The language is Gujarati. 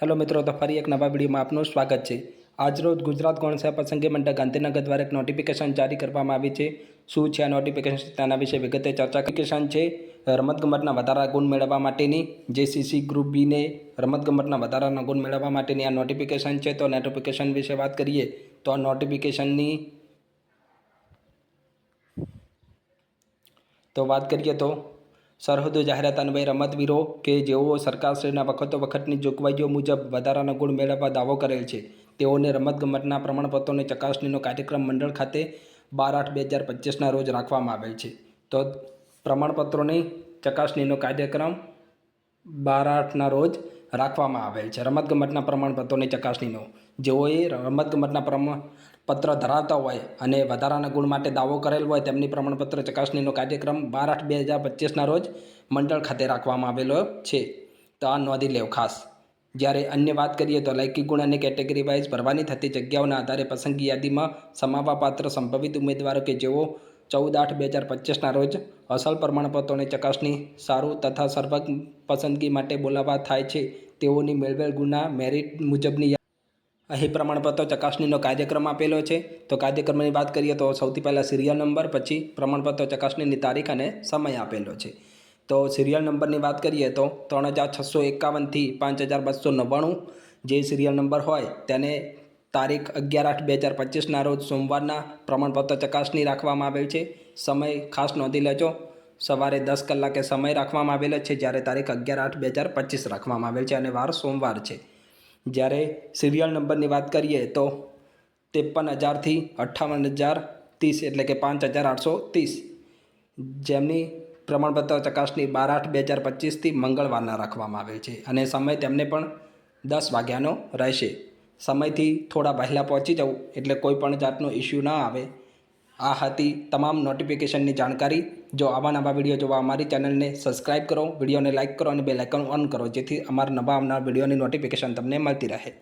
હેલો મિત્રો, તો ફરી એક નવા વિડીયોમાં આપનું સ્વાગત છે. આજરોજ ગુજરાત ગૌણસેવા પ્રસંગે મંડળ ગાંધીનગર દ્વારા એક નોટિફિકેશન જારી કરવામાં આવી છે. શું છે આ નોટિફિકેશન તેના વિશે વિગતે ચર્ચા નોટિફિકેશન છે, રમતગમતના વધારા ગુણ મેળવવા માટેની. જે સીસી ગ્રુપ બીને રમતગમતના વધારાના ગુણ મેળવવા માટેની આ નોટિફિકેશન છે. તો નોટિફિકેશન વિશે વાત કરીએ, તો આ નોટિફિકેશનની તો વાત કરીએ તો સરહદો જાહેરાત અન્વયે રમતવીરો કે જેઓ સરકારશ્રીના વખતો વખતની જોગવાઈઓ મુજબ વધારાના ગુણ મેળવવા દાવો કરેલ છે. તેઓને રમતગમતના પ્રમાણપત્રોની ચકાસણીનો કાર્યક્રમ મંડળ ખાતે બાર આઠ બે હજાર પચીસના રોજ રાખવામાં આવેલ છે. તો પ્રમાણપત્રોની ચકાસણીનો કાર્યક્રમ બાર આઠના રોજ રાખવામાં આવેલ છે. રમતગમતના પ્રમાણપત્રોની ચકાસણીનો. જેઓએ રમતગમતના પ્રમાણપત્ર ધરાવતા હોય અને વધારાના ગુણ માટે દાવો કરેલ હોય તેમની પ્રમાણપત્ર ચકાસણીનો કાર્યક્રમ બાર આઠ બે હજાર પચીસના રોજ મંડળ ખાતે રાખવામાં આવેલો છે. તો આ નોંધી લેવ ખાસ. જ્યારે અન્ય વાત કરીએ તો લૈકિક ગુણ અને કેટેગરી વાઇઝ ભરવાની થતી જગ્યાઓના આધારે પસંદગી યાદીમાં સમાવવાપાત્ર સંભવિત ઉમેદવારો કે જેઓ ચૌદ આઠ બે હજાર પચીસના રોજ અસલ પ્રમાણપત્રોની ચકાસણી, સારું તથા સર્વ પસંદગી માટે બોલાવા થાય છે, તેઓની મેળવેલ ગુણના મેરિટ મુજબની અહીં પ્રમાણપત્ર ચકાસણીનો કાર્યક્રમ આપેલો છે. તો કાર્યક્રમની વાત કરીએ તો સૌથી પહેલાં સિરિયલ નંબર પછી પ્રમાણપત્ર ચકાસણીની તારીખ અને સમય આપેલો છે. તો સિરિયલ નંબરની વાત કરીએ તો ત્રણ હજાર છસો એકાવનથી પાંચ હજાર બસો નવ્વાણું જે સિરિયલ નંબર હોય તેને તારીખ અગિયાર આઠ બે હજાર પચીસના રોજ સોમવારના પ્રમાણપત્ર ચકાસણી રાખવામાં આવેલ છે. સમય ખાસ નોંધી લેજો. સવારે દસ કલાકે સમય રાખવામાં આવેલો છે, જ્યારે તારીખ અગિયાર આઠ બે હજાર પચીસ રાખવામાં આવેલ છે અને વાર સોમવાર છે. જ્યારે સિરિયલ નંબરની વાત કરીએ તો ત્રેપન હજારથી અઠ્ઠાવન હજાર ત્રીસ એટલે કે પાંચ હજાર આઠસો ત્રીસ. જેમની પ્રમાણપત્ર ચકાસણી બાર આઠ બે હજાર પચીસથી મંગળવારના રાખવામાં આવે છે અને સમય તેમને પણ દસ વાગ્યાનો રહેશે. સમયથી થોડા વહેલા પહોંચી જવું એટલે કોઈ પણ જાતનો ઇસ્યુ ના આવે. આ હતી તમામ નોટિફિકેશનની જાણકારી. જો આવા નવા વીડિયો જોવા અમારી ચેનલને સબસ્ક્રાઇબ કરો વિડીયોને લાઇક કરો અને બે લાઇકન ઓન કરો, જેથી અમારા નવા આવનાર વિડીયોની નોટિફિકેશન તમને મળતી રહે.